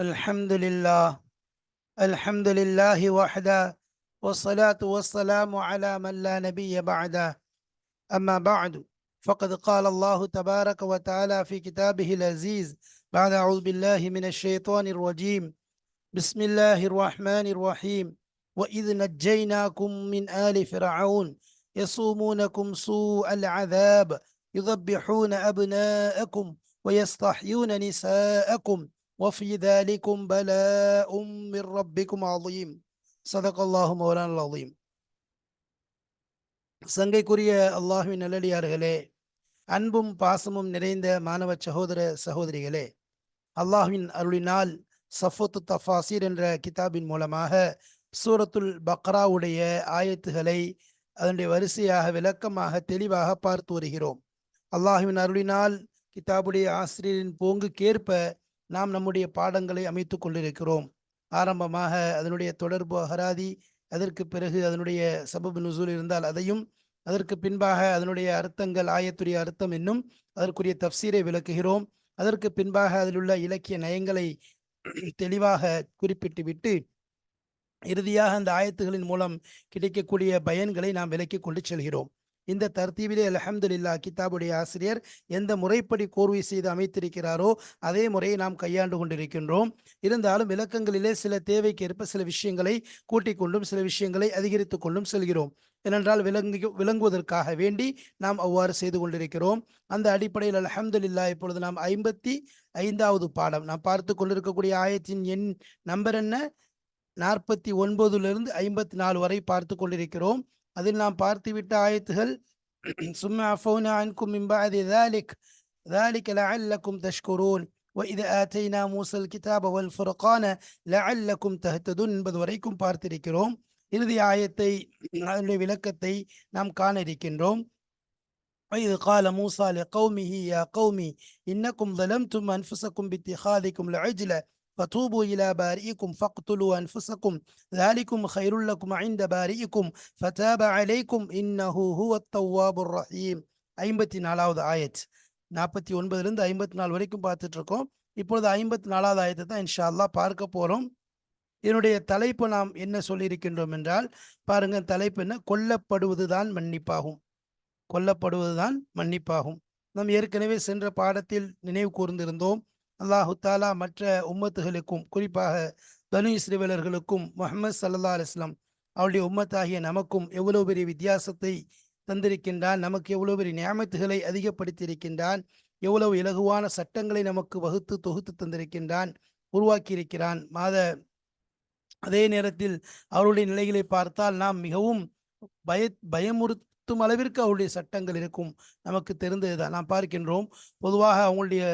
الحمد لله. الحمد لله وحده والصلاة والسلام على من لا نبي بعده. أما بعد فقد قال الله تبارك وتعالى في كتابه العزيز بعد أعوذ بالله من الشيطان الرجيم. بسم الله الرحمن الرحيم. وإذ نجيناكم من آل فرعون يصومونكم سوء العذاب يذبحون أبناءكم ويستحيون نساءكم. وفي ذلكم بلاء من ربكم عظيم صدق الله مولانا العظيم சங்கைக்குரிய அல்லாஹுவின் நல்லடியார்களே அன்பும் பாசமும் நிறைந்த மாணவ சகோதர சகோதரிகளே அல்லாஹுவின் அருளினால் சஃபத்து தஃபாசீர் என்ற கிதாபின் மூலமாக சூரத்துல் பக்ராவுடைய ஆயத்துகளை அதனுடைய வரிசையாக விளக்கமாக தெளிவாக பார்த்து வருகிறோம் அல்லாஹுவின் அருளினால் கிதாபுடைய ஆசிரியரின் போங்குக்கேற்ப நாம் நம்முடைய பாடங்களை அமைத்து கொண்டிருக்கிறோம். ஆரம்பமாக அதனுடைய தொடர்பு அகராதி அதற்கு பிறகு அதனுடைய சபபு நுசூல் இருந்தால் அதையும் அதற்கு பின்பாக அதனுடைய அர்த்தங்கள் ஆயத்துடைய அர்த்தம் என்னும் அதற்குரிய தப்சீரை விளக்குகிறோம். அதற்கு பின்பாக அதிலுள்ள இலக்கிய நயங்களை தெளிவாக குறிப்பிட்டு விட்டு இறுதியாக அந்த ஆயத்துகளின் மூலம் கிடைக்கக்கூடிய பயன்களை நாம் விலக்கி கொண்டு செல்கிறோம். இந்த தர்த்தீவிலே அலஹம்துல்லா கித்தாபுடைய ஆசிரியர் எந்த முறைப்படி கோர்வை செய்து அமைத்திருக்கிறாரோ அதே முறையை நாம் கையாண்டு கொண்டிருக்கின்றோம். இருந்தாலும் விளக்கங்களிலே சில தேவைக்கேற்ப சில விஷயங்களை கூட்டிக் கொண்டும் சில விஷயங்களை அதிகரித்து கொண்டும் செல்கிறோம். ஏனென்றால் விளங்கி விளங்குவதற்காக வேண்டி நாம் அவ்வாறு செய்து கொண்டிருக்கிறோம். அந்த அடிப்படையில் அலஹம்துல்லா இப்பொழுது நாம் ஐம்பத்தி ஐந்தாவது பாடம். நாம் பார்த்து கொண்டிருக்கக்கூடிய ஆயத்தின் எண் நம்பர் என்ன? நாற்பத்தி ஒன்பதுலிருந்து ஐம்பத்தி நாலு வரை பார்த்து கொண்டிருக்கிறோம். அதில் நாம் பார்த்துவிட்ட ஆயத்துகள் சும்மா அஃபௌனா அன்கும் மின் பஅதி ذلك ذلك لعلكم تشكرون وإذا آتينا موسى الكتاب والفرقان لعلكم تهتدون என்பது வரைக்கும் பார்த்திருக்கிறோம் இறுதி ஆயத்தை அதனுடைய விளக்கத்தை நாம் காண இருக்கின்றோம் وإذ قال موسى لقومه يا قوم إنكم ظلمتم أنفسكم باتخاذكم العجل فتوبوا إلى بارئكم فاقتلوا أنفسكم ذلكم خير لكم عند بارئكم فتاب عليكم إنه هو التواب الرحيم ஐம்பத்தி நாலாவது ஆயத் நாற்பத்தி ஒன்பதுலேருந்து ஐம்பத்தி நாலு வரைக்கும் பார்த்துட்டு இருக்கோம் இப்பொழுது ஐம்பத்தி நாலாவது ஆயத்தை தான் இன்ஷா அல்லா பார்க்க போகிறோம் இதனுடைய தலைப்பு நாம் என்ன சொல்லியிருக்கின்றோம் என்றால் பாருங்க தலைப்பு என்ன கொல்லப்படுவது தான் மன்னிப்பாகும் கொல்லப்படுவது தான் மன்னிப்பாகும் நாம் ஏற்கனவே சென்ற பாடத்தில் நினைவு கூர்ந்திருந்தோம் அல்லாஹு தாலா மற்ற உம்மத்துகளுக்கும் குறிப்பாக பனு இஸ்ரேவலர்களுக்கும் முகமது சல்லா அலிஸ்லாம் அவருடைய உம்மத்தாகிய நமக்கும் எவ்வளவு பெரிய வித்தியாசத்தை தந்திருக்கின்றான் நமக்கு எவ்வளவு பெரிய நியமத்துகளை அதிகப்படுத்தியிருக்கின்றான் எவ்வளவு இலகுவான சட்டங்களை நமக்கு வகுத்து தொகுத்து தந்திருக்கின்றான் உருவாக்கியிருக்கிறான். மாத அதே நேரத்தில் அவருடைய நிலைகளை பார்த்தால் நாம் மிகவும் பய பயமுறுத்தும் அளவிற்கு அவருடைய சட்டங்கள் இருக்கும். நமக்கு தெரிந்ததுதான். நாம் பார்க்கின்றோம் பொதுவாக அவங்களுடைய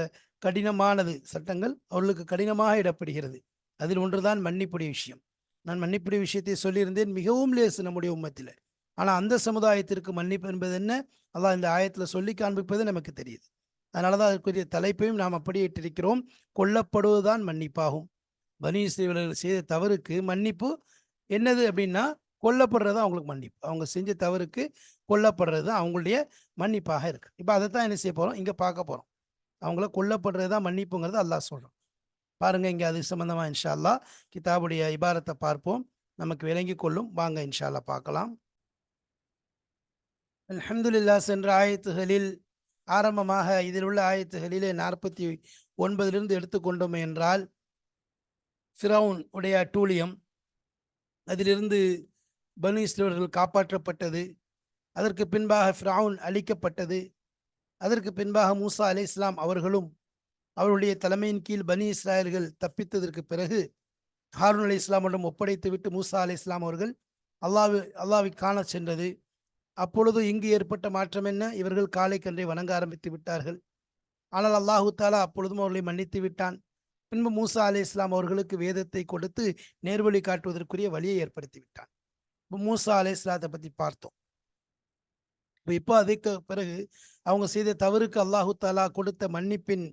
கடினமானது சட்டங்கள் அவர்களுக்கு கடினமாக இடப்படுகிறது. அதில் ஒன்றுதான் மன்னிப்புடைய விஷயம். நான் மன்னிப்புடைய விஷயத்தை சொல்லியிருந்தேன் மிகவும் லேசு நம்முடைய உம்மத்தில். ஆனால் அந்த சமுதாயத்திற்கு மன்னிப்பு என்பது என்ன? அதான் இந்த ஆயத்தில் சொல்லி காண்பிப்பது நமக்கு தெரியுது. அதனால தான் அதற்குரிய தலைப்பையும் நாம் அப்படியே இட்டிருக்கிறோம். கொல்லப்படுவதுதான் மன்னிப்பாகும். பனி இஸ்ரீவர்கள் செய்த தவறுக்கு மன்னிப்பு என்னது அப்படின்னா கொல்லப்படுறது அவங்களுக்கு மன்னிப்பு. அவங்க செஞ்ச தவறுக்கு கொல்லப்படுறது அவங்களுடைய மன்னிப்பாக இருக்கு. இப்போ அதை தான் என்ன செய்ய போகிறோம் இங்கே பார்க்க போகிறோம் அவங்கள கொல்லப்படுறது தான் மன்னிப்புங்கிறது அல்லாஹ் சொல்கிறோம் பாருங்கள் இங்கே அது சம்மந்தமாக இன்ஷா அல்லா கிதாபுடைய இபாரத்தை பார்ப்போம். நமக்கு விளங்கி கொள்ளும். வாங்க இன்ஷா அல்லா பார்க்கலாம். அலமதுல்லா சென்ற ஆயத்துகளில் ஆரம்பமாக இதில் உள்ள ஆயத்துகளிலே நாற்பத்தி ஒன்பதிலிருந்து எடுத்துக்கொண்டோம் என்றால் ஃபிரவுன் உடைய அட்டூழியம் அதிலிருந்து பனு இஸ்லவர்கள் காப்பாற்றப்பட்டது. அதற்கு பின்பாக ஃப்ரவுன் அழிக்கப்பட்டது. அதற்கு பின்பாக மூசா அலி இஸ்லாம் அவர்களும் அவருடைய தலைமையின் கீழ் பனி இஸ்ராயல்கள் தப்பித்ததற்கு பிறகு ஹாரூன் அலி இஸ்லாமிடம் ஒப்படைத்து விட்டு மூசா அலி இஸ்லாம் அவர்கள் அல்லாவு அல்லாவை காண சென்றது. அப்பொழுது இங்கு ஏற்பட்ட மாற்றம் என்ன? இவர்கள் காலை கன்றை வணங்க ஆரம்பித்து விட்டார்கள். ஆனால் அல்லாஹு தாலா அப்பொழுதும் அவர்களை மன்னித்து விட்டான். பின்பு மூசா அலி இஸ்லாம் அவர்களுக்கு வேதத்தை கொடுத்து நேர்வழி காட்டுவதற்குரிய வழியை ஏற்படுத்தி விட்டான். இப்போ மூசா அலி இஸ்லாத்தை பற்றி பார்த்தோம். இப்போ இப்போ அதுக்கு பிறகு அவங்க செய்த தவறுக்கு அல்லாஹு தாலா கொடுத்த மன்னிப்பின்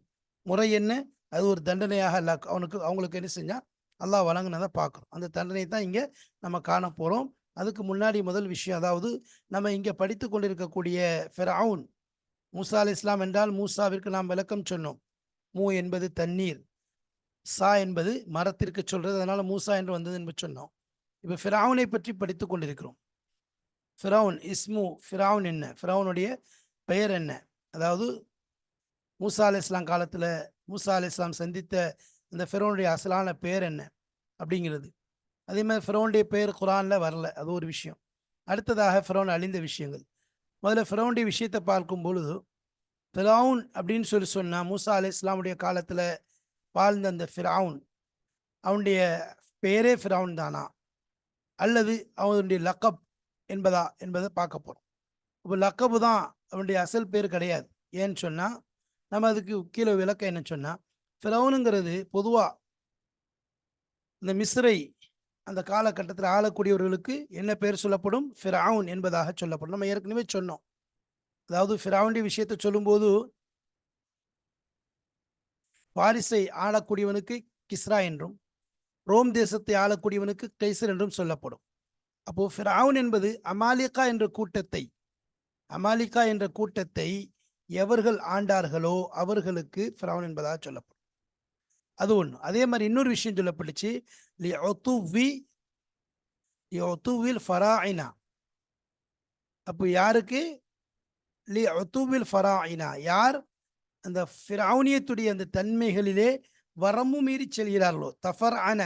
முறை என்ன? அது ஒரு தண்டனையாக அல்லா அவனுக்கு அவங்களுக்கு என்ன செஞ்சால் அல்லாஹ் வழங்கினதை பார்க்குறோம் அந்த தண்டனையை தான் இங்கே நம்ம காண போகிறோம் அதுக்கு முன்னாடி முதல் விஷயம் அதாவது நம்ம இங்கே படித்து கொண்டிருக்கக்கூடிய ஃபெரவுன் மூசா அலி இஸ்லாம் என்றால் மூசாவிற்கு நாம் விளக்கம் சொன்னோம். மூ என்பது தண்ணீர் சா என்பது மரத்திற்கு சொல்கிறது அதனால் மூசா என்று வந்தது என்று சொன்னோம். இப்போ ஃபிராவுனை பற்றி படித்து கொண்டிருக்கிறோம். ஃபிரௌன் இஸ்மு ஃபிரௌன் என்ன? ஃபிரௌனுடைய பெயர் என்ன? அதாவது மூசா அலி இஸ்லாம் காலத்தில் மூசா அலி இஸ்லாம் சந்தித்த அந்த ஃபிரௌனுடைய அசலான பெயர் என்ன? அப்படிங்கிறது. அதே மாதிரி ஃபிரௌனுடைய பெயர் குரானில் வரல. அது ஒரு விஷயம். அடுத்ததாக ஃபிரௌன் அழிந்த விஷயங்கள். முதல்ல ஃபிரௌனுடைய விஷயத்தை பார்க்கும் பொழுது ஃபிரௌன் அப்படின்னு சொல்லி சொன்னால் மூசா அலி இஸ்லாமுடைய காலத்தில் வாழ்ந்த அந்த ஃபிரௌன் அவனுடைய பெயரே ஃபிரௌன் தானா? அல்லது அவனுடைய லக்கப் என்பதா என்பதை பார்க்க போகிறோம் இப்போ லக்கபு தான் அவனுடைய அசல் பேர் கிடையாது. ஏன்னு சொன்னால் நம்ம அதுக்கு கீழே விளக்கம் என்ன சொன்னால் ஃபிரௌனுங்கிறது பொதுவாக இந்த மிஸ்ரை அந்த காலகட்டத்தில் ஆளக்கூடியவர்களுக்கு என்ன பேர் சொல்லப்படும்? ஃபிரவுன் என்பதாக சொல்லப்படும். நம்ம ஏற்கனவே சொன்னோம். அதாவது ஃபிரவுண்டி விஷயத்தை சொல்லும்போது பாரிஸை ஆளக்கூடியவனுக்கு கிஸ்ரா என்றும் ரோம் தேசத்தை ஆளக்கூடியவனுக்கு கைசர் என்றும் சொல்லப்படும். அப்போ ஃபிரவுன் என்பது அமாலிகா என்ற கூட்டத்தை அமாலிகா என்ற கூட்டத்தை எவர்கள் ஆண்டார்களோ அவர்களுக்கு ஃபிரவுன் என்பதாக சொல்லப்படும். அது ஒன்று அதே மாதிரி இன்னொரு விஷயம் சொல்லப்பட்டுச்சு. லி ஒத்துவி ஒத்துவில் ஃபராயினா. அப்போ யாருக்கு? லி ஒத்துவில் ஃபராயினா. யார்? அந்த ஃபிரவுனியத்துடைய அந்த தன்மைகளிலே வரம்பு மீறி செல்கிறார்களோ. தஃபர் அன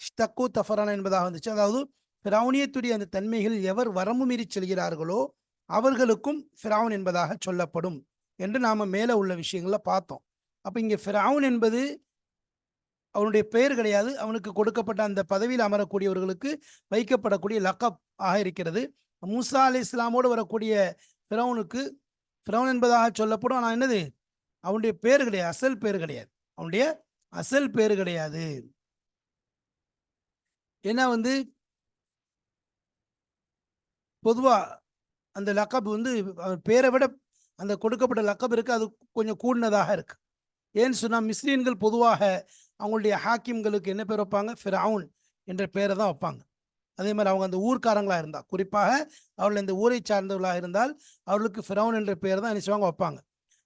ஷ்தக்கு தஃபரான என்பதாக வந்துச்சு. அதாவது பிராவுனியத்துடைய அந்த தன்மைகள் எவர் வரம்பு மீறி செல்கிறார்களோ அவர்களுக்கும் ஃபிராவுன் என்பதாக சொல்லப்படும் என்று நாம் மேலே உள்ள விஷயங்களை பார்த்தோம். அப்போ இங்கே ஃபிரவுன் என்பது அவனுடைய பெயர் கிடையாது. அவனுக்கு கொடுக்கப்பட்ட அந்த பதவியில் அமரக்கூடியவர்களுக்கு வைக்கப்படக்கூடிய லக்கப் ஆக இருக்கிறது. மூசா அலி இஸ்லாமோடு வரக்கூடிய ஃபிரௌனுக்கு ஃபிரௌன் என்பதாக சொல்லப்படும். ஆனால் என்னது? அவனுடைய பேர் கிடையாது. அசல் பேர் கிடையாது. அவனுடைய அசல் பேர் கிடையாது. ஏன்னா வந்து பொதுவாக அந்த லக்கப் வந்து அவர் பேரை விட அந்த கொடுக்கப்பட்ட லக்கப் இருக்குது அது கொஞ்சம் கூடினதாக இருக்குது ஏன்னு சொன்னால் மிஸ்லீன்கள் பொதுவாக அவங்களுடைய ஹாக்கிம்களுக்கு என்ன பேர் வைப்பாங்க? ஃபிரவுன் என்ற பேரை தான் வைப்பாங்க. அதே மாதிரி அவங்க அந்த ஊர்க்காரங்களாக இருந்தால் குறிப்பாக அவர்கள் இந்த ஊரை சார்ந்தவர்களாக இருந்தால் அவர்களுக்கு ஃபிரவுன் என்ற பேர் தான் நினைச்சவங்க வைப்பாங்க.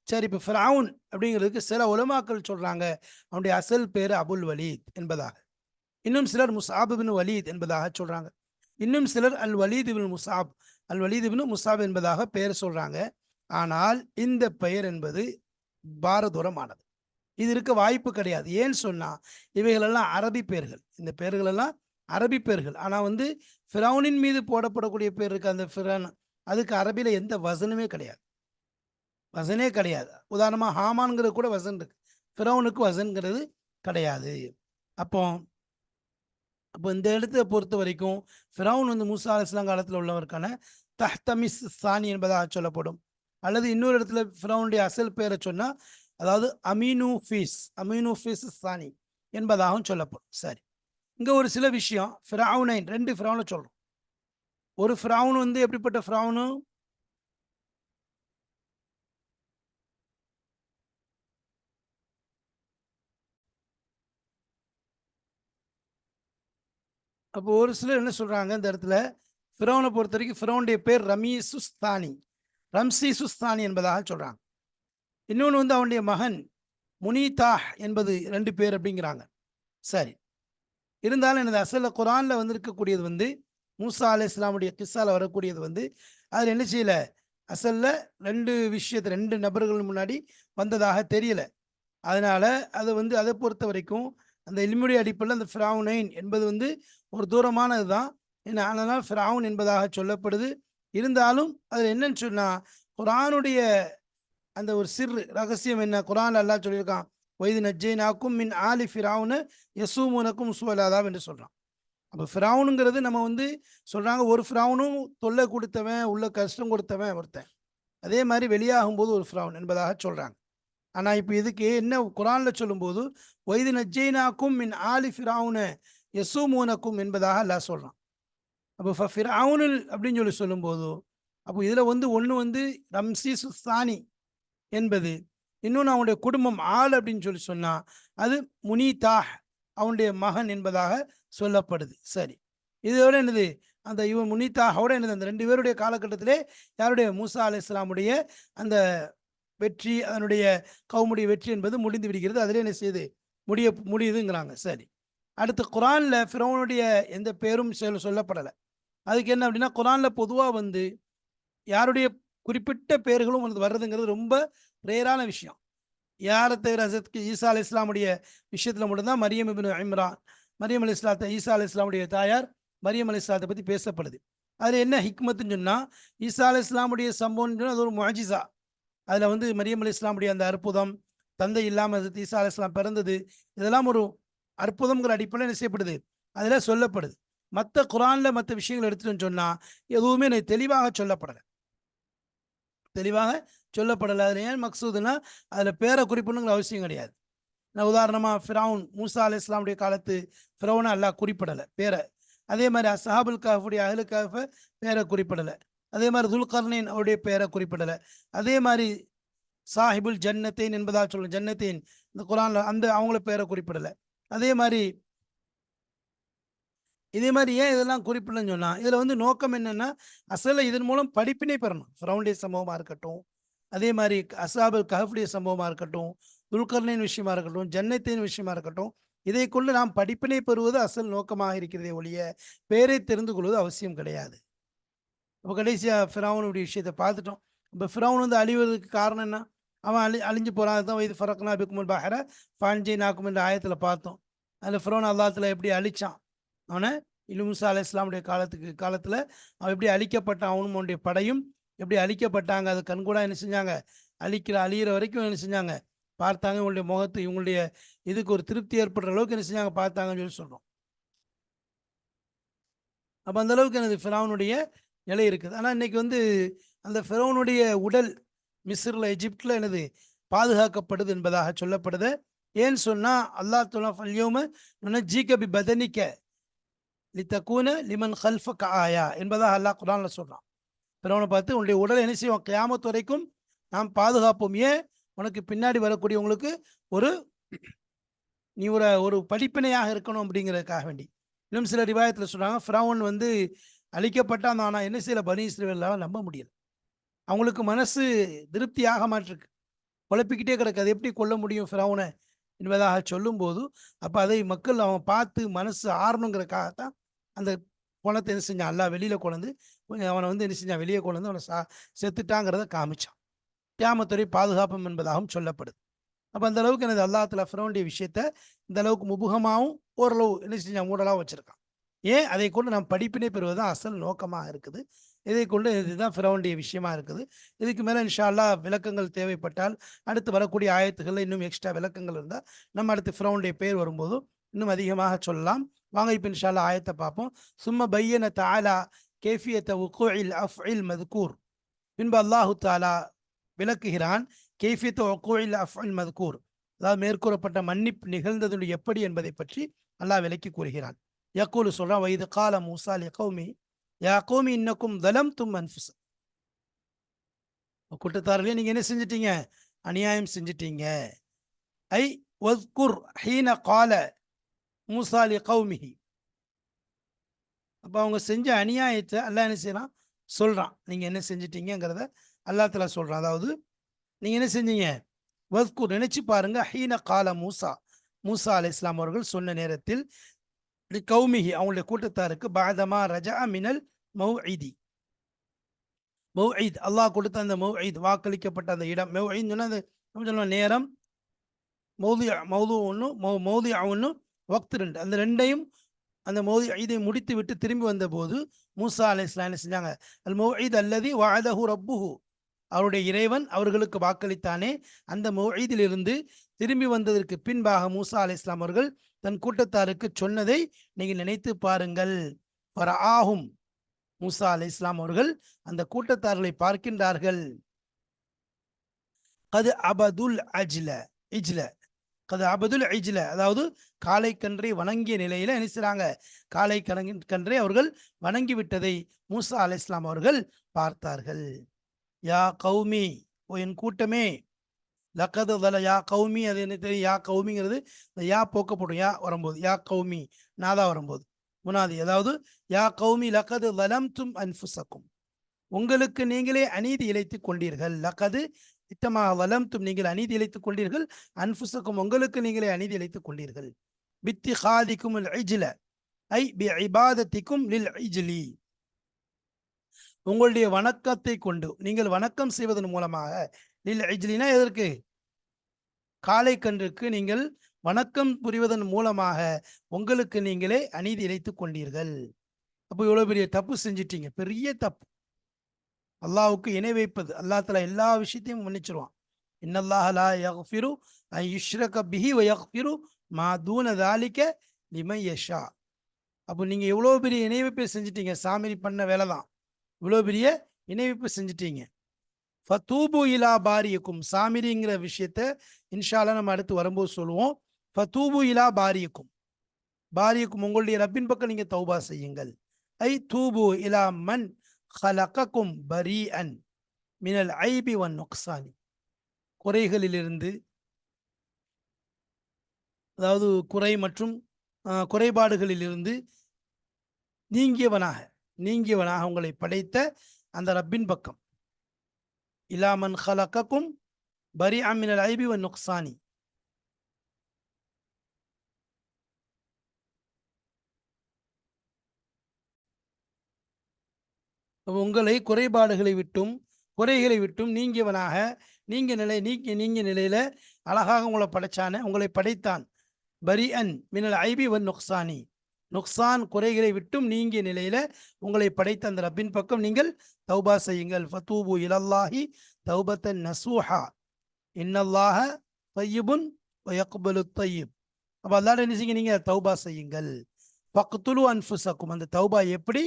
சரி இப்போ ஃபிரவுன் அப்படிங்கிறதுக்கு சில உலமாக்கள் சொல்கிறாங்க அவனுடைய அசல் பேர் அபுல் வலீத் என்பதாக. இன்னும் சிலர் முசாப் வலீத் என்பதாக சொல்கிறாங்க இன்னும் சிலர் Al Waleed Musab. Al Waleed Musab என்பதாக பெயர் சொல்கிறாங்க ஆனால் இந்த பெயர் என்பது பாரதூரமானது. இது இருக்க வாய்ப்பு கிடையாது. ஏன்னு சொன்னால் இவைகளெல்லாம் அரபி பெயர்கள் இந்த பெயர்களெல்லாம் அரபி பெயர்கள் ஆனால் வந்து ஃபிரௌனின் மீது போடப்படக்கூடிய பேர் இருக்கு. அந்த ஃபிரான் அதுக்கு அரபியில் எந்த வசனமே கிடையாது. வசனே கிடையாது. உதாரணமாக ஹாமான்கிறது கூட வசன் இருக்கு. ஃபிரௌனுக்கு வசன்கிறது கிடையாது. அப்போ அப்போ இந்த இடத்தை பொறுத்த வரைக்கும் ஃபிரௌன் வந்து மூசா அலிஸ்லாம் காலத்தில் உள்ளவருக்கான தஹ்தமிஸ் சானி என்பதாக சொல்லப்படும். அல்லது இன்னொரு இடத்துல ஃபிரௌனுடைய அசல் பேரை சொன்னால் அதாவது அமீனு ஃபீஸ் அமீனு ஃபீஸ் சானி என்பதாகவும் சொல்லப்படும். சரி. இங்கே ஒரு சில விஷயம் ஃபிரவுனைன் ரெண்டு ஃபிரௌனை சொல்கிறோம் ஒரு ஃபிரவுன் வந்து எப்படிப்பட்ட ஃபிரவுனு? அப்போ ஒரு சிலர் என்ன சொல்கிறாங்க இந்த இடத்துல? ஃபிரோனை பொறுத்த வரைக்கும் ஃபிரோனுடைய பேர் ரமீ சுஸ்தானி ரம்சி சுஸ்தானி என்பதாக சொல்கிறாங்க இன்னொன்று வந்து அவனுடைய மகன் முனிதா என்பது ரெண்டு பேர் அப்படிங்கிறாங்க. சரி. இருந்தாலும் எனது அசலில் குரானில் வந்திருக்கக்கூடியது வந்து மூசா அலி இஸ்லாமுடைய கிஸ்ஸால் வரக்கூடியது வந்து அதில் என்ன செய்யலை? அசலில் ரெண்டு விஷயத்தை ரெண்டு நபர்கள் முன்னாடி வந்ததாக தெரியல. அதனால் அதை வந்து அதை பொறுத்த வரைக்கும் அந்த இல்முடைய அடிப்படையில் அந்த ஃப்ராவுனைன் என்பது வந்து ஒரு தூரமானது தான். என்ன அதனால் ஃப்ராவுன் என்பதாக சொல்லப்படுது. இருந்தாலும் அதில் என்னன்னு சொன்னால் குரானுடைய அந்த ஒரு சிறு ரகசியம் என்ன? குரான் அல்லா சொல்லியிருக்கான் ஒய்து நஜ்ஜைனாக்கும் மின் ஆலி ஃபிராவுனு யசூமுனக்கும் சுவலாதாம் என்று சொல்கிறான் அப்போ ஃபிராவுனுங்கிறது நம்ம வந்து சொல்கிறாங்க ஒரு ஃபிராவுனும் தொல்லை கொடுத்தவன் உள்ள கஷ்டம் கொடுத்தவன் ஒருத்தன். அதே மாதிரி வெளியாகும்போது ஒரு ஃபிராவுன் என்பதாக சொல்கிறாங்க ஆனால் இப்போ இதுக்கு என்ன குரானில் சொல்லும்போது ஒய்து நஜ்ஜைனாக்கும் மின் ஆலி ஃபிராவுன யசூமூனக்கும் என்பதாக அல்லா சொல்கிறான் அப்போ ஃபிராவுனில் அப்படின்னு சொல்லி சொல்லும்போது அப்போ இதில் வந்து ஒன்று வந்து ரம்சி சுஸ்தானி என்பது. இன்னொன்று அவனுடைய குடும்பம் ஆள் அப்படின்னு சொல்லி சொன்னால் அது முனிதாஹ் அவனுடைய மகன் என்பதாக சொல்லப்படுது. சரி. இதோட என்னது? அந்த இவன் முனிதாஹோட என்னது? அந்த ரெண்டு பேருடைய காலகட்டத்திலே யாருடைய? மூசா அலி இஸ்லாமுடைய அந்த வெற்றி அதனுடைய கவுமுடைய வெற்றி என்பது முடிந்து விடுகிறது. அதிலே என்ன செய்யுது முடிய முடியுதுங்கிறாங்க. சரி. அடுத்து குரானில் ஃபிரௌனுடைய எந்த பேரும் சொல் சொல்லப்படலை. அதுக்கு என்ன அப்படின்னா குரான்ல பொதுவாக வந்து யாருடைய குறிப்பிட்ட பேர்களும் வந்து வர்றதுங்கிறது ரொம்ப ரேரான விஷயம். யாரை தவிர ஹசரத் ஈசா அலி இஸ்லாமுடைய விஷயத்தில் மட்டும்தான் Maryam ibn Imran Maryam Ali இஸ்லாத்தை ஈசா அலி இஸ்லாமுடைய தாயார் மரியம் அலி இஸ்லாத்தை பற்றி பேசப்படுது. அதில் என்ன ஹிக்மத்துன்னு சொன்னால் ஈசா அலி இஸ்லாமுடைய சம்பவம்னு சொன்னால் அது ஒரு முஜிசா அதில் வந்து மரியம் அலி இஸ்லாமுடைய அந்த அற்புதம் தந்தை இல்லாமல் ஈசா அலி இஸ்லாம் பிறந்தது இதெல்லாம் ஒரு அற்புதம்ங்கிற அடிப்படையில் என்ன செய்யப்படுது? அதில் சொல்லப்படுது. மற்ற குரானில் மற்ற விஷயங்கள் எடுத்துட்டோன்னு சொன்னால் எதுவுமே எனக்கு தெளிவாக சொல்லப்படலை. தெளிவாக சொல்லப்படலை. அதில் ஏன் மக்சூதுன்னா அதில் பேரை குறிப்பிடணுங்கிற அவசியம் கிடையாது. நான் உதாரணமாக ஃபிரவுன் மூசா அலி இஸ்லாமுடைய காலத்து ஃபிரௌனை எல்லாம் குறிப்பிடலை பேரை. அதே மாதிரி அசஹாபுல் காஃபுடைய அஹ்லு காஃபை பேரை குறிப்பிடலை. அதே மாதிரி துல்கர்னின் அவருடைய பேரை குறிப்பிடலை. அதே மாதிரி சாஹிபுல் ஜன்னத்தேன் என்பதாக சொல்லணும் ஜன்னத்தேன் இந்த குரானில் அந்த அவங்கள பேரை குறிப்பிடலை. அதே மாதிரி இதே மாதிரி ஏன் இதெல்லாம் குறிப்பிடலன்னு சொன்னால் இதில் வந்து நோக்கம் என்னென்னா அசல இதன் மூலம் படிப்பினை பெறணும். ஃப்ரௌண்டே சம்பவமாக இருக்கட்டும் அதே மாதிரி அசாபுல் கஹஃபுடைய சம்பவமாக இருக்கட்டும் துல்கர்னின் விஷயமா இருக்கட்டும் ஜன்னத்தின் விஷயமா இருக்கட்டும் இதை கொண்டு நாம் படிப்பினை பெறுவது அசல் நோக்கமாக இருக்கிறதே ஒழிய பேரை தெரிந்து கொள்வது அவசியம் கிடையாது. இப்போ கடைசியாக ஃபிரௌனுடைய விஷயத்தை பார்த்துட்டோம். இப்போ ஃபிரௌன் வந்து அழிவதற்கு காரணம் என்ன? அவன் அழி அழிஞ்சு போகிறான் அதுதான் வயது ஃபரக்னா பிக்குமல் பாஹர பாஞ்சை நாக்கும் என்ற ஆயத்தில் பார்த்தோம். அதில் ஃபிரௌன் அல்லாத்தில் எப்படி அழிச்சான்? அவனை இலுமுசா அலி இஸ்லாமுடைய காலத்துக்கு காலத்தில் அவன் எப்படி அழிக்கப்பட்டான்? அவனும் அவனுடைய படையும் எப்படி அழிக்கப்பட்டாங்க? அது கண்கூடாக என்ன செஞ்சாங்க? அழிக்கிற அழியிற வரைக்கும் என்ன செஞ்சாங்க? பார்த்தாங்க. இவங்களுடைய முகத்து இவங்களுடைய இதுக்கு ஒரு திருப்தி ஏற்படுற அளவுக்கு என்ன செஞ்சாங்க? பார்த்தாங்கன்னு சொல்லி சொல்கிறோம் அப்போ அந்தளவுக்கு எனது ஃபிரௌனுடைய நிலை இருக்குது. ஆனால் இன்னைக்கு வந்து அந்த ஃபெரோனுடைய உடல் மிஸ்ரில் எஜிப்டில் எனது பாதுகாக்கப்படுது என்பதாக சொல்லப்படுது. ஏன்னு சொன்னால் அல்லா துலா ஃபல்யோம ஜீகபி பதனிக்க லித்தக்கூன லிமன் ஹல்ஃப ஆயா என்பதாக அல்லாஹ் குரானில் சொல்கிறான் பிறவனை பார்த்து உன்னுடைய உடல் என்ன செய்வோம் கியாமத்து வரைக்கும் நாம் பாதுகாப்போம். ஏன்? உனக்கு பின்னாடி வரக்கூடியவங்களுக்கு ஒரு நீ ஒரு ஒரு படிப்பினையாக இருக்கணும் அப்படிங்கிறதுக்காக வேண்டி. இன்னும் சில ரிவாயத்தில் சொல்கிறாங்க ஃப்ரௌன் வந்து அழிக்கப்பட்டான் ஆனால் என்ன செய்யல? பனி இஸ்ரேலால் நம்ப முடியலை. அவங்களுக்கு மனசு திருப்தியாக மாட்டிருக்கு. குழப்பிக்கிட்டே கிடக்கு. அதை எப்படி கொல்ல முடியும் ஃப்ரௌனை என்பதாக சொல்லும்போது அப்போ அதை மக்கள் அவன் பார்த்து மனசு ஆறணுங்கிறக்காகத்தான் அந்த குணத்தை என்ன செஞ்சான்? அல்லா வெளியில் கொண்டு அவனை வந்து என்ன செஞ்சான்? வெளியே கொண்டு அவனை சா செத்துட்டாங்கிறத காமிச்சான். கியாமத்துறை பாதுகாப்பம் என்பதாகவும் சொல்லப்படுது. அப்போ அந்த அளவுக்கு எனது அல்லாத்துல ஃபிரௌனுடைய விஷயத்த இந்த அளவுக்கு முபுகமாகவும் ஓரளவு என்ன செஞ்சான்? மூடலாக வச்சுருக்கான். ஏன் அதை கொண்டு நாம் படிப்பினை பெறுவது தான் அசல் நோக்கமாக இருக்குது? இதை கொண்டு இதுதான் ஃபிரவுண்டிய விஷயமா இருக்குது. இதுக்கு மேலே இன்ஷால்லா விளக்கங்கள் தேவைப்பட்டால் அடுத்து வரக்கூடிய ஆயத்துகளில் இன்னும் எக்ஸ்ட்ரா விளக்கங்கள் இருந்தால் நம்ம அடுத்து ஃபிரவுண்டிய பேர் வரும்போது இன்னும் அதிகமாக சொல்லலாம். வாங்க இப்போ இன்ஷால்லா ஆயத்தை பார்ப்போம். சும்மா பையன தாலா கேஃபியத்த உக்குஇல் அஃஇல் மதுக்கூர் பின்பு அல்லாஹு தாலா விளக்குகிறான் கேஃபியத்த ஒக்குஇல் அஃஇல் மதுக்கூர் அதாவது மேற்கூறப்பட்ட மன்னிப்பு நிகழ்ந்தது எப்படி என்பதை பற்றி அல்லாஹ் விளக்கி கூறுகிறான். யக்கூலு சொல்றான் வயது கால மூசா லி கௌமி யா கௌமி இன்னக்கும் தலம் தும் அன்ஃபுஸ் கூட்டத்தாரர்களே நீங்க என்ன செஞ்சிட்டீங்க? அநியாயம் செஞ்சிட்டீங்க. ஐ வஸ்குர் ஹீன கால மூசா லி கௌமிஹி அப்போ அவங்க செஞ்ச அநியாயத்தை அல்லாஹ் என்ன செய்யறான்? சொல்றான். நீங்க என்ன செஞ்சிட்டீங்கிறத அல்லாத்துல சொல்றான். அதாவது நீங்க என்ன செஞ்சீங்க? வஸ்குர் நினைச்சு பாருங்க. ஹீன கால மூசா மூசா அலி இஸ்லாம் அவர்கள் சொன்ன நேரத்தில் கௌமிஹி அவங்களுடைய கூட்டத்தாருக்கு பாதமா ரஜா மினல் மௌஇதி மௌஇத் அல்லாஹ் கொடுத்த அந்த மௌஇத் வாக்களிக்கப்பட்ட அந்த இடம். மௌஇத் சொன்னா அந்த நம்ம சொல்லுவோம் நேரம். மௌதி மௌது ஒன்று மௌ மௌதி ஒன்று வக்து ரெண்டு. அந்த ரெண்டையும் அந்த மௌதி ஐதை முடித்து விட்டு திரும்பி வந்தபோது மூசா அலி இஸ்லாம் என்ன செஞ்சாங்க? அல் மௌஇத் அல்லது வாதஹு ரப்புஹு. அவருடைய இறைவன் அவர்களுக்கு வாக்களித்தானே. அந்த மொழிதிலிருந்து திரும்பி வந்ததற்கு பின்பாக மூசா அலி இஸ்லாம் அவர்கள் தன் கூட்டத்தாருக்கு சொன்னதை நீங்கள் நினைத்து பாருங்கள். ஆகும் மூசா அலி இஸ்லாம் அவர்கள் அந்த கூட்டத்தார்களை பார்க்கின்றார்கள். கது அபதுல் அஜ்ல இஜ்ல. கது அபதுல் இஜ்ல அதாவது காலை கன்றை வணங்கிய நிலையில நினைச்சாங்க காலை கன்றை அவர்கள் வணங்கி விட்டதை மூசா அலி இஸ்லாம் அவர்கள் பார்த்தார்கள். யா கௌமி ஓ என் கூட்டமே லக்கது தல யா கௌமி அது என்ன தெரியும்? யா கௌமிங்கிறது இந்த யா போக்கப்படும் யா வரும்போது யா கௌமி நாதா வரும்போது. முனாதி. அதாவது யா கௌமி லக்கது வலம் தும் அன்புசக்கும் உங்களுக்கு நீங்களே அநீதி இழைத்து கொண்டீர்கள். லக்கது இத்தமா வலம்தும் நீங்கள் அநீதி இழைத்துக் கொண்டீர்கள். அன்புசக்கும் உங்களுக்கு நீங்களே அநீதி இழைத்துக் கொண்டீர்கள். பித்தி ஹாதிக்கும் ஐஜில ஐ பி ஐபாதத்திக்கும் லில் ஐஜிலி உங்களுடைய வணக்கத்தை கொண்டு நீங்கள் வணக்கம் செய்வதன் மூலமாக லில் ஐஜிலினா எதற்கு? காலை கன்றுக்கு நீங்கள் வணக்கம் புரிவதன் மூலமாக உங்களுக்கு நீங்களே அநீதி இழைத்து கொண்டீர்கள். அப்போ இவ்வளோ பெரிய தப்பு செஞ்சிட்டீங்க. பெரிய தப்பு. அல்லாவுக்கு இணை வைப்பது. அல்லாத்துல எல்லா விஷயத்தையும் மன்னிச்சிருவான். இன்னல்லாஹலா யக்ஃபிரு பிஹி வ மா தூன தாலிக்க லிமன் அப்போ நீங்கள் எவ்வளோ பெரிய இணைவைப்பை செஞ்சிட்டீங்க. சாமி பண்ண வேலை தான் இவ்வளோ பெரிய இணைவைப்பு செஞ்சிட்டீங்க. ஃபத்தூபு இலா பாரியக்கும் சாமிரிங்கிற விஷயத்த இன்ஷால நம்ம அடுத்து வரும்போது சொல்லுவோம். ஃபத்தூபு இலா பாரியக்கும் பாரியக்கும் உங்களுடைய ரப்பின் பக்கம் நீங்கள் தௌபா செய்யுங்கள். ஐ தூபு இலா மன் ஹலக்கும் பரி அன் மினல் ஐபி ஒன் நொக்சானி. குறைகளிலிருந்து அதாவது குறை மற்றும் குறைபாடுகளிலிருந்து நீங்கியவனாக நீங்கியவனாக உங்களை படைத்த அந்த ரப்பின் பக்கம். இலாமன் ஹலக்கக்கும் பரி அமினல் ஐபி வன் நுக்சானி உங்களை குறைபாடுகளை விட்டும் குறைகளை விட்டும் நீங்கியவனாக நீங்க நிலை நீங்க நீங்க நிலையில அழகாக உங்களை படைச்சான உங்களை படைத்தான். பரி அன் மினல் ஐபி வன் நுக்சானி. நுக்சான் குறைகளை விட்டும் நீங்கிய நிலையில உங்களை படைத்த அந்த ரப்பின் பக்கம் நீங்கள் தௌபா செய்யுங்கள். ஃபத்தூபு இலல்லாஹி தௌபத்தன் நசூஹா. இன்னல்லாஹ தையிபுன் வயக்பலு தையிப். அப்போ அல்லாட என்ன செய்யுங்க நீங்கள் தௌபா செய்யுங்கள். பக்துலு அன்ஃபுசக்கும் அந்த தௌபா எப்படி?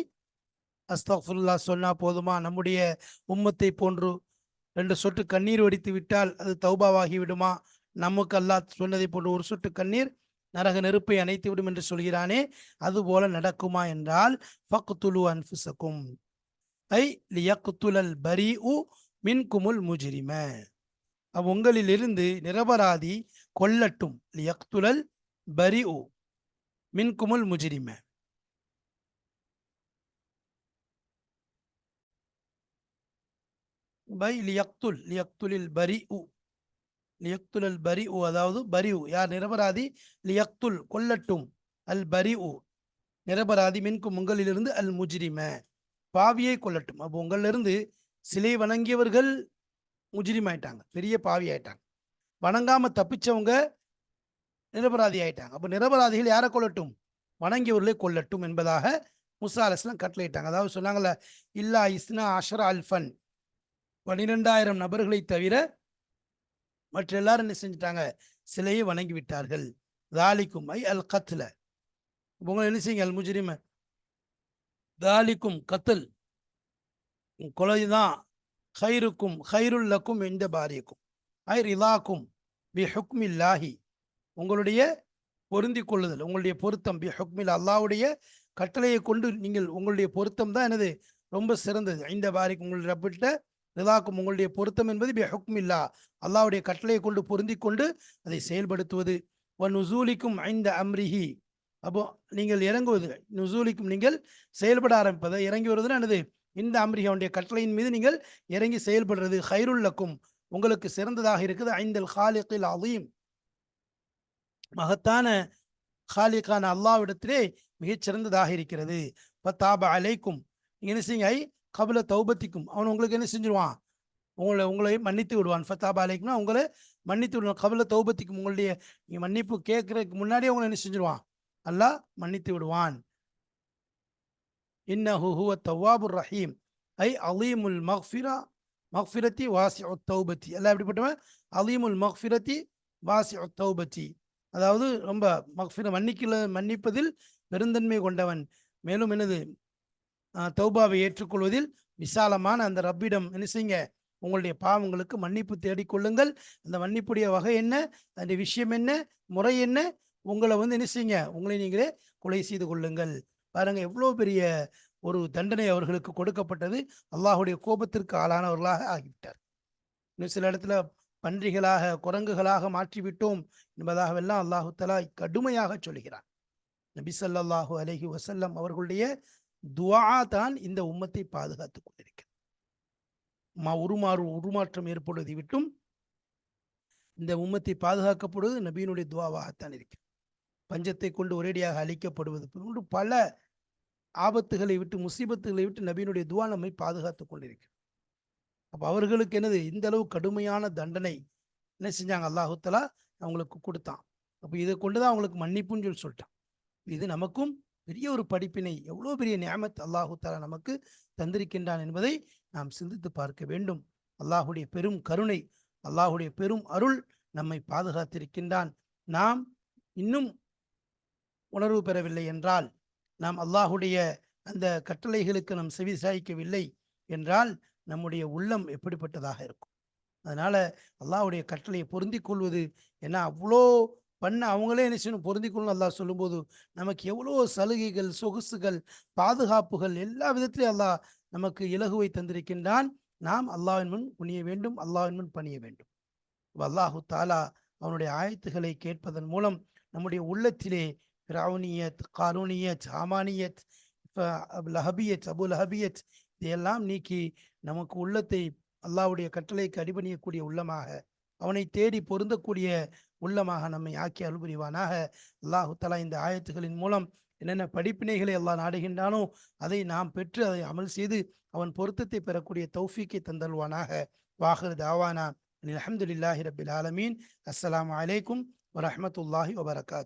அஸ்தஃபுல்லா சொன்னால் போதுமா? நம்முடைய உம்மத்தை போன்று ரெண்டு சொட்டு கண்ணீர் வடித்து விட்டால் அது தௌபாவாகி விடுமா? நமக்கு அல்லாஹ் சொன்னதை போன்று ஒரு சொட்டு கண்ணீர் நரக நெருப்பை அணைத்து விடும் என்று சொல்கிறானே அது போல நடக்குமா என்றால் ஃபக்துலு அன்ஃபுசக்கும் ஐ லியக்துலல் உ மின்குமுல் முஜிரிம. அவ் உங்களிலிருந்து நிரபராதி கொல்லட்டும் லியக்துலல் பரி உ மின்குமுல் முஜிரிம. பை லியக்துல் லியக்துலில் பரி உ லியக்துல் உ அதாவது பரி உ யார் நிரபராதி? லியக்துல் கொல்லட்டும். அல் பரி உ நிரபராதி மின்கும் உங்களிலிருந்து அல் முஜிரிம. பாவியை கொல்லட்டும். அப்போ உங்களிலிருந்து சிலை வணங்கியவர்கள் முஜிரிம் ஆயிட்டாங்க. பெரிய பாவி ஆயிட்டாங்க. வணங்காம தப்பிச்சவங்க நிரபராதி ஆயிட்டாங்க. அப்போ நிரபராதிகள் யாரை கொல்லட்டும்? வணங்கியவர்களை கொல்லட்டும் என்பதாக முசாலஸ்லாம் கட்டளையிட்டாங்க. அதாவது சொன்னாங்கல்ல இல்லா இஸ்னா அஷரா அல்ஃபன். பனிரெண்டாயிரம் நபர்களை தவிர மற்ற எல்லாரும் என்ன செஞ்சிட்டாங்க? சிலையை வணங்கி விட்டார்கள் தாலிக்கும் ஐ அல் கத்ல. உங்களை என்ன செய்யுங்க அல் முஜ்ரிம? தாலிக்கும் கத்தல். கொலைதான் ஹைருக்கும் ஹைருல்லக்கும் எந்த பாரியக்கும். ஐ ரிதாக்கும் பி ஹுக்மில்லாஹி. உங்களுடைய பொருந்தி கொள்ளுதல் உங்களுடைய பொருத்தம் பி ஹுக்மில் அல்லாவுடைய கட்டளையை கொண்டு நீங்கள் உங்களுடைய பொருத்தம் தான் எனது ரொம்ப சிறந்தது. ஐந்த பாரிக்கு உங்களுடைய ரப்பிட்ட ரிதாக்கும் உங்களுடைய பொருத்தம் என்பது பி ஹுக்மில்லா. அல்லாவுடைய கட்டளையை கொண்டு பொருந்தி கொண்டு அதை செயல்படுத்துவது. ஒ நுசூலிக்கும் ஐந்த அம்ரிஹி. அப்போ நீங்கள் இறங்குவது நுசூலிக்கும் நீங்கள் செயல்பட ஆரம்பிப்பதை. இறங்கி வருவதுன்னா என்னது? இந்த அம்ரிஹி அவனுடைய கட்டளையின் மீது நீங்கள் இறங்கி செயல்படுறது. ஹைருல்லக்கும் உங்களுக்கு சிறந்ததாக இருக்குது. ஐந்தல் ஹாலிகில் அலீம். மகத்தான ஹாலிகான அல்லாவிடத்திலே மிகச் சிறந்ததாக இருக்கிறது பத்தாப அலைக்கும். நீங்க என்ன செய்யுங்க? ஐ கபல தௌபத்திக்கும். அவன் உங்களுக்கு என்ன செஞ்சிருவான்? உங்களை உங்களை மன்னித்து விடுவான். ஃபத்தாபா அலைக்கும்னா உங்களை மன்னித்து விடுவான். கபல தௌபத்திக்கும் உங்களுடைய நீங்கள் மன்னிப்பு கேட்கறதுக்கு முன்னாடியே உங்களை என்ன செஞ்சிருவான்? அல்லாஹ் மன்னித்து விடுவான். இன்ன ஹுஹுவ தவாபுர் ரஹீம். ஐ அலீமுல் மஹ்ஃபிரா மஹ்ஃபிரத்தி வாசி தௌபத்தி. எல்லாம் எப்படிப்பட்டவன்? அலீமுல் மஹ்ஃபிரத்தி வாசி தௌபத்தி. அதாவது ரொம்ப மஹ்ஃபிர மன்னிக்கல மன்னிப்பதில் பெருந்தன்மை கொண்டவன். மேலும் என்னது? தௌபாவை ஏற்றுக்கொள்வதில் விசாலமான அந்த ரப்பிடம் என்ன செய்யுங்க? உங்களுடைய பாவங்களுக்கு மன்னிப்பு தேடிக்கொள்ளுங்கள். அந்த மன்னிப்புடைய வகை என்ன? அந்த விஷயம் என்ன? முறை என்ன? உங்களை வந்து என்ன செய்யுங்க? உங்களை நீங்களே கொலை செய்து கொள்ளுங்கள். பாருங்க எவ்வளோ பெரிய ஒரு தண்டனை அவர்களுக்கு கொடுக்கப்பட்டது. அல்லாஹுடைய கோபத்திற்கு ஆளானவர்களாக ஆகிவிட்டார். இன்னும் சில இடத்துல பன்றிகளாக குரங்குகளாக மாற்றிவிட்டோம் என்பதாகவெல்லாம் அல்லாஹு தலா கடுமையாக சொல்கிறார் நபி ஸல்லல்லாஹு அலைஹி வசல்லம் அவர்களுடைய துவா தான் இந்த உம்மத்தை பாதுகாத்துக் கொண்டிருக்கிறது. மா உருமாறு உருமாற்றம் ஏற்படுவதை விட்டும் இந்த உம்மத்தை பாதுகாக்கப்படுவது நபியினுடைய துவாவாகத்தான் இருக்கு பஞ்சத்தை கொண்டு ஒரேடியாக அழிக்கப்படுவது போன்று பல ஆபத்துகளை விட்டு முசீபத்துகளை விட்டு நபியினுடைய துவா நம்மை பாதுகாத்து கொண்டிருக்கிறது. அப்போ அவர்களுக்கு என்னது? இந்த அளவு கடுமையான தண்டனை என்ன செஞ்சாங்க? அல்லாஹுத்தலா அவங்களுக்கு கொடுத்தான். அப்போ இதை கொண்டு தான் அவங்களுக்கு மன்னிப்புன்னு சொல்லி சொல்லிட்டான். இது நமக்கும் பெரிய ஒரு படிப்பினை எவ்வளோ பெரிய நியமத் அல்லாஹு தாலா நமக்கு தந்திருக்கின்றான் என்பதை நாம் சிந்தித்து பார்க்க வேண்டும். அல்லாஹுடைய பெரும் கருணை அல்லாஹுடைய பெரும் அருள் நம்மை பாதுகாத்திருக்கின்றான். நாம் இன்னும் உணர்வு பெறவில்லை என்றால் நாம் அல்லாஹுடைய அந்த கட்டளைகளுக்கு நாம் செவி சாய்க்கவில்லை என்றால் நம்முடைய உள்ளம் எப்படிப்பட்டதாக இருக்கும். அதனால அல்லாஹுடைய கட்டளையை பொருந்திக் கொள்வது ஏன்னா அவ்வளோ பண்ண அவங்களே என்ன செய்யணும்? பொருந்திக் அல்லா சொல்லும்போது நமக்கு எவ்வளோ சலுகைகள் சொகுசுகள் பாதுகாப்புகள் எல்லா விதத்திலையும் அல்லாஹ் நமக்கு இலகுவை தந்திருக்கின்றான். நாம் அல்லாவின் முன் குனிய வேண்டும் அல்லாவின் முன் பணிய வேண்டும். அல்லாஹு தாலா அவனுடைய ஆயத்துகளை கேட்பதன் மூலம் நம்முடைய உள்ளத்திலே ஃபிரௌனியத் காரூனியத் ஹாமானியத் லஹபியத் அபு லஹபியத் இதையெல்லாம் நீக்கி நமக்கு உள்ளத்தை அல்லாஹ்வுடைய கட்டளைக்கு அடிபணியக்கூடிய உள்ளமாக அவனை தேடி பொருந்தக்கூடிய உள்ளமாக நம்மை ஆக்கி அருள் புரிவானாக அல்லாஹு தலா இந்த ஆயத்துகளின் மூலம் என்னென்ன படிப்பினைகளை எல்லாம் நாடுகின்றானோ அதை நாம் பெற்று அதை அமல் செய்து அவன் பொருத்தத்தை பெறக்கூடிய தௌஃபீக்கை தந்தல்வானாக வாஹர் தாவானா. அல்ஹம்துலில்லாஹி ரபில் ஆலமீன். அஸ்லாம் அலைக்கும் வரமத்துல்லாஹி வபரகாத்.